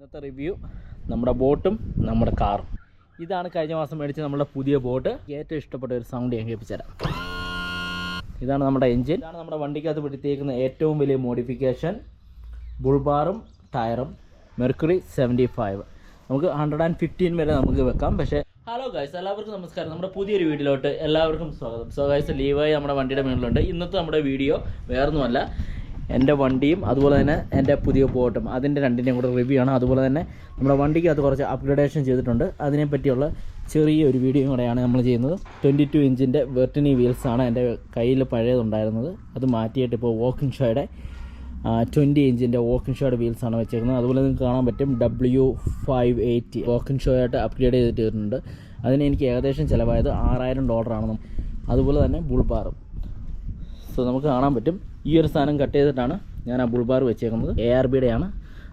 ഇന്നത്തെ റിവ്യൂ നമ്മുടെ ബോട്ടും നമ്മുടെ കാറും. ഇതാണ് കഴിഞ്ഞ മാസം മേടിച്ച നമ്മുടെ പുതിയ ബോട്ട്. ഏറ്റവും ഇഷ്ടപ്പെട്ട ഒരു സൗണ്ട് ഞാൻ കേൾപ്പിച്ചുതരാം. ഇതാണ് നമ്മുടെ എൻജിൻ ഇതാണ് നമ്മുടെ വണ്ടിക്കകത്ത് പിടിത്തേക്കുന്ന ഏറ്റവും വലിയ മോഡിഫിക്കേഷൻ ബുൾബാറും ടയറും മെർക്കുറി സെവന്റി ഫൈവ് നമുക്ക് ഹൺഡ്രഡ് ആൻഡ് ഫിഫ്റ്റീൻ വരെ നമുക്ക് വെക്കാം. പക്ഷേ ഹലോ ഗൈസ് എല്ലാവർക്കും നമസ്കാരം. നമ്മുടെ പുതിയൊരു വീഡിയോയിലോട്ട് എല്ലാവർക്കും സ്വാഗതം. സോ ഗൈസ് ലീവായി നമ്മുടെ വണ്ടിയുടെ മുന്നിലുണ്ട് ഇന്നത്തെ നമ്മുടെ വീഡിയോ വേറൊന്നുമല്ല. എന്റെ വണ്ടിയും അതുപോലെ തന്നെ എന്റെ പുതിയ ബോട്ടും. അതിന്റെ രണ്ടിന്റെയും കൂടെ റിവ്യൂ ആണ്. അതുപോലെ തന്നെ നമ്മുടെ വണ്ടിക്ക് അത് കുറച്ച് അപ്ഗ്രഡേഷൻ ചെയ്തിട്ടുണ്ട്. അതിനെ പറ്റിയുള്ള ചെറിയൊരു വീഡിയോ കൂടെയാണ് നമ്മൾ ചെയ്യുന്നത്. ട്വന്റി ടു ഇഞ്ചിന്റെ വെർട്ടിനി വീൽസാണ് എന്റെ കയ്യിൽ പഴയതുണ്ടായിരുന്നത്. അത് മാറ്റിയിട്ട് ഇപ്പോൾ വോക്കിംഗ് ഷോയുടെ ട്വന്റി ഇഞ്ചിന്റെ വോക്കിംഗ് ഷോയുടെ വീൽസാണ് വെച്ചേക്കുന്നത്. അതുപോലെ നിങ്ങൾക്ക് കാണാൻ പറ്റും W five eighty walking show ആയിട്ട് അപ്ഗ്രേഡ് ചെയ്തിട്ടുണ്ട്. അതിന് എനിക്ക് ഏകദേശം ചിലവായത് ആറായിരം ഡോളറാണ് അതുപോലെ തന്നെ ബുൾബാറും സോ നമുക്ക് കാണാൻ പറ്റും. ഈ ഒരു സാധനം കട്ട് ചെയ്തിട്ടാണ് ഞാൻ ആ ബുൾബാർ വെച്ചേക്കുന്നത്. എ ആർ ബിയുടെ ആണ്.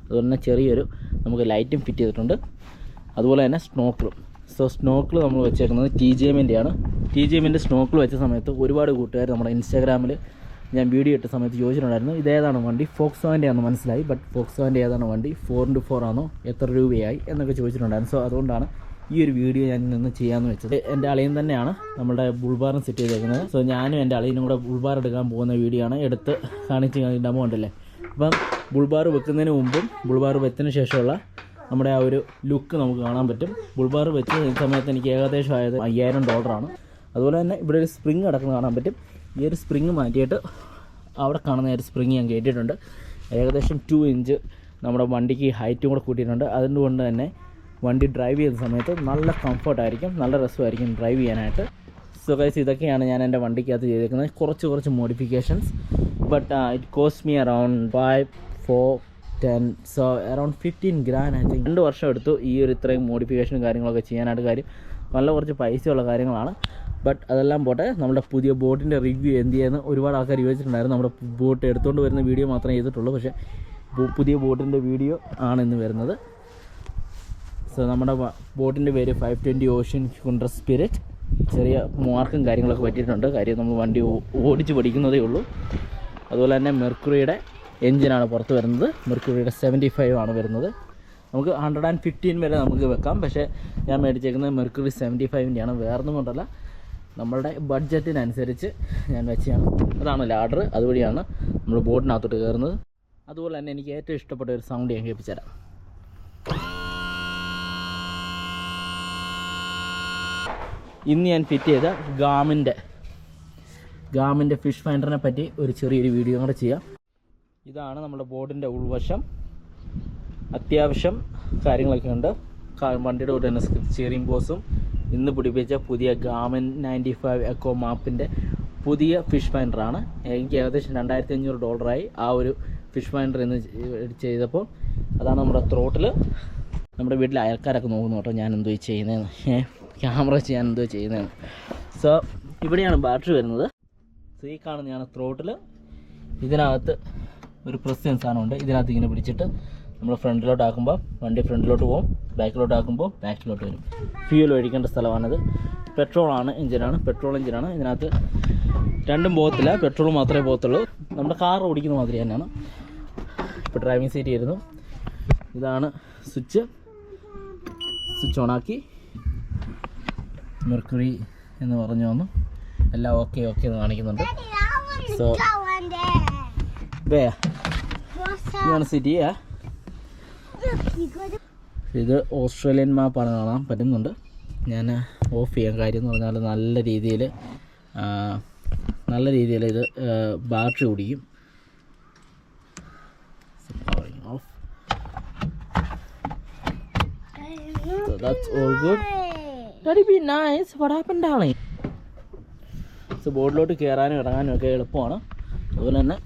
അതുപോലെ തന്നെ ചെറിയൊരു നമുക്ക് ലൈറ്റും ഫിറ്റ് ചെയ്തിട്ടുണ്ട്. അതുപോലെ തന്നെ സ്നോക്കിളും സോ സ്നോക്കിൾ നമ്മൾ വെച്ചേക്കുന്നത് ടി ജി എമ്മിന്റെ ആണ്. ടി ജി എമ്മിന്റെ സ്നോക്കിൾ വെച്ച സമയത്ത് ഒരുപാട് കൂട്ടുകാർ നമ്മുടെ ഇൻസ്റ്റാഗ്രാമിൽ ഞാൻ വീഡിയോ ഇട്ട സമയത്ത് ചോദിച്ചിട്ടുണ്ടായിരുന്നു ഇതേതാണ് വണ്ടി? ഫോക്സോന്റെ ആണെന്ന് മനസ്സിലായി ബട്ട് ഫോക്സ് വാന്റെ ഏതാണ് വണ്ടി? ഫോർ ഇന്റു ഫോർ ആണോ? എത്ര രൂപയായി? എന്നൊക്കെ ചോദിച്ചിട്ടുണ്ടായിരുന്നു. സോ അതുകൊണ്ടാണ് ഈ ഒരു വീഡിയോ ഞാൻ നിന്ന് ചെയ്യാമെന്ന് വെച്ചത്. എന്റെ അളിയൻ തന്നെയാണ് നമ്മുടെ ബുൾബാറും സെറ്റ് ചെയ്തേക്കുന്നത്. സോ ഞാനും എന്റെ അളിയനും കൂടെ ബുൾബാർ എടുക്കാൻ പോകുന്ന വീഡിയോ ആണ്. എടുത്ത് കാണിച്ച് ഡമോ ഉണ്ടല്ലേ അപ്പം ബുൾബാർ വെക്കുന്നതിന് മുമ്പും ബുൾബാർ വെച്ചതിന് ശേഷമുള്ള നമ്മുടെ ആ ഒരു ലുക്ക് നമുക്ക് കാണാൻ പറ്റും. ബുൾബാർ വെച്ച് സമയത്ത് എനിക്ക് ഏകദേശം ആയത് അയ്യായിരം ഡോളറാണ് അതുപോലെ തന്നെ ഇവിടെ ഒരു സ്പ്രിങ് കിടക്കുന്നത് കാണാൻ പറ്റും. ഈ ഒരു സ്പ്രിങ് മാറ്റിയിട്ട് അവിടെ കാണുന്ന ഒരു സ്പ്രിങ് ഞാൻ കയറ്റിയിട്ടുണ്ട് ഏകദേശം ടു ഇഞ്ച് നമ്മുടെ വണ്ടിക്ക് ഹൈറ്റും കൂടെ കൂട്ടിയിട്ടുണ്ട്. അതുകൊണ്ട് തന്നെ വണ്ടി ഡ്രൈവ് ചെയ്യുന്ന സമയത്ത് നല്ല കംഫർട്ടായിരിക്കും നല്ല രസമായിരിക്കും ഡ്രൈവ് ചെയ്യാനായിട്ട്. സോ ഗൈസ് ഇതൊക്കെയാണ് ഞാൻ എന്റെ വണ്ടിക്കകത്ത് ചെയ്തേക്കുന്നത്. കുറച്ച് കുറച്ച് modifications but it cost me around five four ten so around fifteen grand I think രണ്ട് വർഷം എടുത്തു ഈ ഒരു ഇത്രയും മോഡിഫിക്കേഷനും കാര്യങ്ങളൊക്കെ ചെയ്യാനായിട്ട് കാര്യം. നല്ല കുറച്ച് പൈസയുള്ള കാര്യങ്ങളാണ്. ബട്ട് അതെല്ലാം പോട്ടെ നമ്മുടെ പുതിയ ബോട്ടിന്റെ റിവ്യൂ എന്ത് ചെയ്യുന്ന? ഒരുപാട് ആൾക്കാർ ചോദിച്ചിട്ടുണ്ടായിരുന്നു നമ്മുടെ ബോട്ട് എടുത്തുകൊണ്ട് വരുന്ന വീഡിയോ മാത്രമേ ചെയ്തിട്ടുള്ളൂ. പക്ഷേ പുതിയ ബോട്ടിന്റെ വീഡിയോ ആണ് ഇന്ന് വരുന്നത്. സോ നമ്മുടെ ബോട്ടിന്റെ പേര് five twenty ocean hunter spirit ചെറിയ മാർക്കും കാര്യങ്ങളൊക്കെ പറ്റിയിട്ടുണ്ട്. കാര്യം നമ്മൾ വണ്ടി ഓടിച്ച് പഠിക്കുന്നതേ ഉള്ളൂ. അതുപോലെ തന്നെ മെർക്കുറിയുടെ എഞ്ചിനാണ് പുറത്ത് വരുന്നത്. മെർക്കുറിയുടെ സെവന്റി ഫൈവ് ആണ് വരുന്നത്. നമുക്ക് ഹൺഡ്രഡ് ആൻഡ് ഫിഫ്റ്റീൻ വരെ നമുക്ക് വെക്കാം. പക്ഷേ ഞാൻ മേടിച്ചേക്കുന്നത് മെർക്കുറി സെവന്റി ഫൈവിന്റെയാണ് വേറൊന്നും കൊണ്ടല്ല. നമ്മളുടെ ബഡ്ജറ്റിനനുസരിച്ച് ഞാൻ വെച്ചാണ് അതാണ് ലാഡർ അതുവഴിയാണ് നമ്മൾ ബോട്ടിനകത്തോട്ട് കയറുന്നത്. അതുപോലെ തന്നെ എനിക്ക് ഏറ്റവും ഇഷ്ടപ്പെട്ട ഒരു സൗണ്ട് ഞാൻ കേൾപ്പിച്ചുതരാം. ഇന്ന് ഞാൻ ഫിറ്റ് ചെയ്ത ഗാമിന്റെ ഗാമിന്റെ ഫിഷ് ഫൈൻഡറിനെ പറ്റി ഒരു ചെറിയൊരു വീഡിയോ കൂടെ ചെയ്യാം. ഇതാണ് നമ്മുടെ ബോർഡിന്റെ ഉൾവശം. അത്യാവശ്യം കാര്യങ്ങളൊക്കെ ഉണ്ട്. വണ്ടിയുടെ കൂടെ തന്നെ സ്റ്റിയറിംഗ് ബോസും ഇന്ന് പിടിപ്പിച്ച പുതിയ ഗാമൻ നയന്റി ഫൈവ് എക്കോ മാപ്പിന്റെ പുതിയ ഫിഷ് ഫൈൻഡറാണ് എനിക്ക് ഏകദേശം രണ്ടായിരത്തി അഞ്ഞൂറ് ഡോളറായി ആ ഒരു ഫിഷ് ഫൈൻഡർ ഇന്ന് ചെയ്തപ്പോൾ. അതാണ് നമ്മുടെ ത്രോട്ടിൽ നമ്മുടെ വീട്ടിലെ അയൽക്കാരൊക്കെ നോക്കുന്നു കേട്ടോ ഞാൻ എന്തോ ചെയ്യുന്നതെന്ന് ക്യാമറ ഞാൻ എന്തോ ചെയ്യുന്നതാണ്. സോ ഇവിടെയാണ് ബാറ്ററി വരുന്നത്. സോ ഈ കാണുന്നതാണ് ത്രോട്ടിൽ ഇതിനകത്ത് ഒരു പ്രസ് സാധനമുണ്ട്. ഇതിനകത്ത് ഇങ്ങനെ പിടിച്ചിട്ട് നമ്മൾ ഫ്രണ്ടിലോട്ട് ആക്കുമ്പോൾ വണ്ടി ഫ്രണ്ടിലോട്ട് പോകും ബാക്കിലോട്ട് ആക്കുമ്പോൾ ബാക്കിലോട്ട് വരും. ഫ്യൂൽ ഒഴിക്കേണ്ട സ്ഥലമാണിത്. പെട്രോളാണ് എഞ്ചിനാണ് പെട്രോൾ എഞ്ചിനാണ് ഇതിനകത്ത് രണ്ടും പോകത്തില്ല. പെട്രോൾ മാത്രമേ പോകത്തുള്ളൂ. നമ്മുടെ കാർ ഓടിക്കുന്ന മാതിരി തന്നെയാണ്. ഇപ്പോൾ ഡ്രൈവിംഗ് സീറ്റ് ഇരുന്നു ഇതാണ് സ്വിച്ച് സ്വിച്ച് ഓണാക്കി മെർക്കുറി എന്ന് പറഞ്ഞു വന്നു. എല്ലാം ഓക്കെ ഓക്കെ എന്ന് കാണിക്കുന്നുണ്ട്. സോ ഇത് ഓസ്ട്രേലിയൻ മാപ്പാണ് കാണാൻ പറ്റുന്നുണ്ട്. ഞാൻ ഓഫ് ചെയ്യാൻ കാര്യം എന്ന് പറഞ്ഞാൽ നല്ല രീതിയിൽ നല്ല രീതിയിൽ ഇത് ബാറ്ററി ഓടിക്കും off all good. That'd be nice What happened, darling? So ബോർഡിലോട്ട് കയറാനും ഇറങ്ങാനും ഒക്കെ എളുപ്പമാണ്. അതുപോലെ തന്നെ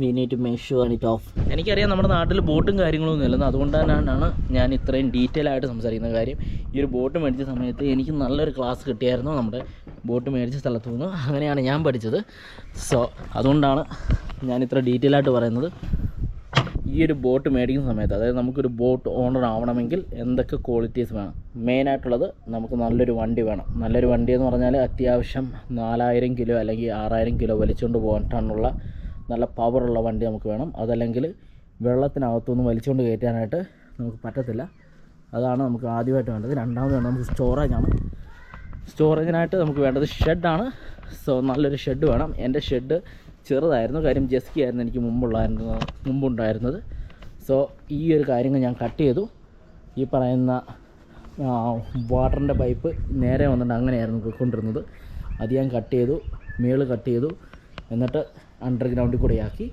we need to make sure it off എനിക്കറിയാം നമ്മുടെ നാട്ടിൽ ബോട്ടും കാര്യങ്ങളൊന്നും ഇല്ലെന്ന് അതുകൊണ്ട് തന്നെയാണ് ഞാൻ ഇത്രയും ഡീറ്റെയിൽ ആയിട്ട് സംസാരിക്കുന്ന കാര്യം. ഈ ഒരു ബോട്ട് മേടിച്ച സമയത്ത് എനിക്ക് നല്ലൊരു ക്ലാസ് കിട്ടിയായിരുന്നു നമ്മുടെ ബോട്ട് മേടിച്ച സ്ഥലത്തു നിന്ന് അങ്ങനെയാണ് ഞാൻ പഠിച്ചത്. സോ അതുകൊണ്ടാണ് ഞാൻ ഇത്ര ഡീറ്റെയിൽ ആയിട്ട് പറയുന്നത്. ഈ ഒരു ബോട്ട് മേടിക്കുന്ന സമയത്ത് അതായത് നമുക്കൊരു ബോട്ട് ഓണർ ആവണമെങ്കിൽ എന്തൊക്കെ ക്വാളിറ്റീസ് വേണം? മെയിൻ ആയിട്ടുള്ളത് നമുക്ക് നല്ലൊരു വണ്ടി വേണം. നല്ലൊരു വണ്ടി എന്ന് പറഞ്ഞാൽ അത്യാവശ്യം നാലായിരം കിലോ അല്ലെങ്കിൽ ആറായിരം കിലോ വലിച്ചുകൊണ്ട് പോകാനുള്ള നല്ല പവറുള്ള വണ്ടി നമുക്ക് വേണം. അതല്ലെങ്കിൽ വെള്ളത്തിനകത്തുനിന്ന് വലിച്ചുകൊണ്ട് കയറ്റാനായിട്ട് നമുക്ക് പറ്റത്തില്ല. അതാണ് നമുക്ക് ആദ്യമായിട്ട് വേണ്ടത്. രണ്ടാമത് വേണ്ടത് നമുക്ക് സ്റ്റോറേജാണ് സ്റ്റോറേജിനായിട്ട് നമുക്ക് വേണ്ടത് ഷെഡാണ് സോ നല്ലൊരു ഷെഡ് വേണം. എന്റെ ഷെഡ് ചെറുതായിരുന്നു. കാര്യം ജെസ്കി ആയിരുന്നു എനിക്ക് മുമ്പുള്ളായിരുന്നു മുമ്പുണ്ടായിരുന്നത്. സോ ഈ ഒരു കാര്യങ്ങൾ ഞാൻ കട്ട് ചെയ്തു. ഈ പറയുന്ന വാട്ടറിന്റെ പൈപ്പ് നേരെ വന്നിട്ട് അങ്ങനെയായിരുന്നു പോയിക്കൊണ്ടിരുന്നത്. അത് ഞാൻ കട്ട് ചെയ്തു മേൾ കട്ട് ചെയ്തു. എന്നിട്ട് അണ്ടർഗ്രൗണ്ടിൽ കൂടെ ആക്കി.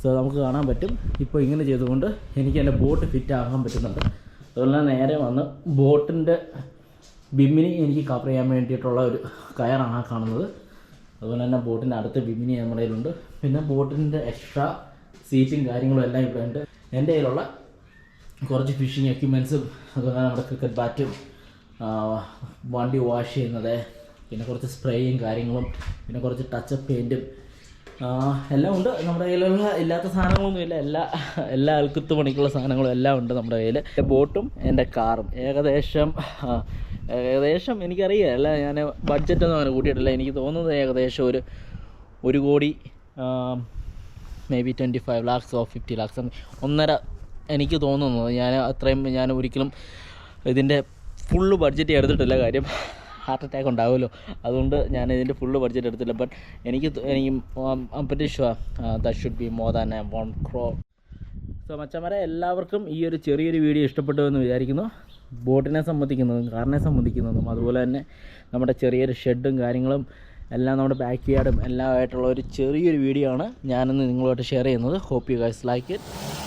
സോ നമുക്ക് കാണാൻ പറ്റും. ഇപ്പോൾ ഇങ്ങനെ ചെയ്തുകൊണ്ട് എനിക്ക് എന്റെ ബോട്ട് ഫിറ്റ് ആകാൻ പറ്റുന്നുണ്ട്. അതുപോലെ നേരെ വന്ന് ബോട്ടിന്റെ ബിമ്മിനെ എനിക്ക് കവർ ചെയ്യാൻ വേണ്ടിയിട്ടുള്ള ഒരു കയറാണ് കാണുന്നത്. അതുപോലെ തന്നെ ബോട്ടിന്റെ അടുത്ത വിമിനി നമ്മുടെ കയ്യിലുണ്ട്. പിന്നെ ബോട്ടിന്റെ എക്സ്ട്രാ സീറ്റും കാര്യങ്ങളും എല്ലാം ഇവിടെ ഉണ്ട്. എന്റെ കയ്യിലുള്ള കുറച്ച് ഫിഷിങ് എക്യുപ്മെൻസും അതുപോലെ നമ്മുടെ ക്രിക്കറ്റ് ബാറ്റും വണ്ടി വാഷ് ചെയ്യുന്നത് പിന്നെ കുറച്ച് സ്പ്രേയും കാര്യങ്ങളും പിന്നെ കുറച്ച് ടച്ചപ്പ് പെയിന്റും എല്ലാം ഉണ്ട് നമ്മുടെ കയ്യിലുള്ള. ഇല്ലാത്ത സാധനങ്ങളൊന്നുമില്ല എല്ലാ എല്ലാ അൽക്കുത്ത് പണിക്കുള്ള സാധനങ്ങളും എല്ലാം ഉണ്ട് നമ്മുടെ കയ്യിൽ ബോട്ടും എന്റെ കാറും ഏകദേശം ഏകദേശം എനിക്കറിയാം. അല്ല ഞാൻ ബഡ്ജറ്റ് ബഡ്ജറ്റൊന്നും അങ്ങനെ കൂട്ടിയിട്ടില്ല. എനിക്ക് തോന്നുന്നത് ഏകദേശം ഒരു ഒരു crore maybe twenty five lakhs or fifty lakhs ഒന്നര എനിക്ക് തോന്നുന്നത് ഞാൻ അത്രയും ഞാൻ ഒരിക്കലും ഇതിന്റെ ഫുള്ള് ബഡ്ജറ്റ് എടുത്തിട്ടില്ല. കാര്യം ഹാർട്ട് അറ്റാക്ക് ഉണ്ടാവുമല്ലോ. അതുകൊണ്ട് ഞാൻ ഇതിന്റെ ഫുള്ള് ബഡ്ജറ്റ് എടുത്തില്ല ബട്ട് എനിക്ക് എനിക്ക് പറ്റി sure that should be more than one crore so മച്ചന്മാരെ എല്ലാവർക്കും ഈ ഒരു ചെറിയൊരു വീഡിയോ ഇഷ്ടപ്പെട്ടു എന്ന് വിചാരിക്കുന്നു. ബോട്ടിനെ സംബന്ധിക്കുന്നതും കാറിനെ സംബന്ധിക്കുന്നതും അതുപോലെ തന്നെ നമ്മുടെ ചെറിയൊരു ഷെഡും കാര്യങ്ങളും എല്ലാം നമ്മുടെ ബാക്ക് യാർഡും എല്ലാം ആയിട്ടുള്ള ഒരു ചെറിയൊരു വീഡിയോ ആണ് ഞാനിന്ന് നിങ്ങളുമായിട്ട് ഷെയർ ചെയ്യുന്നത്. Hope you guys like it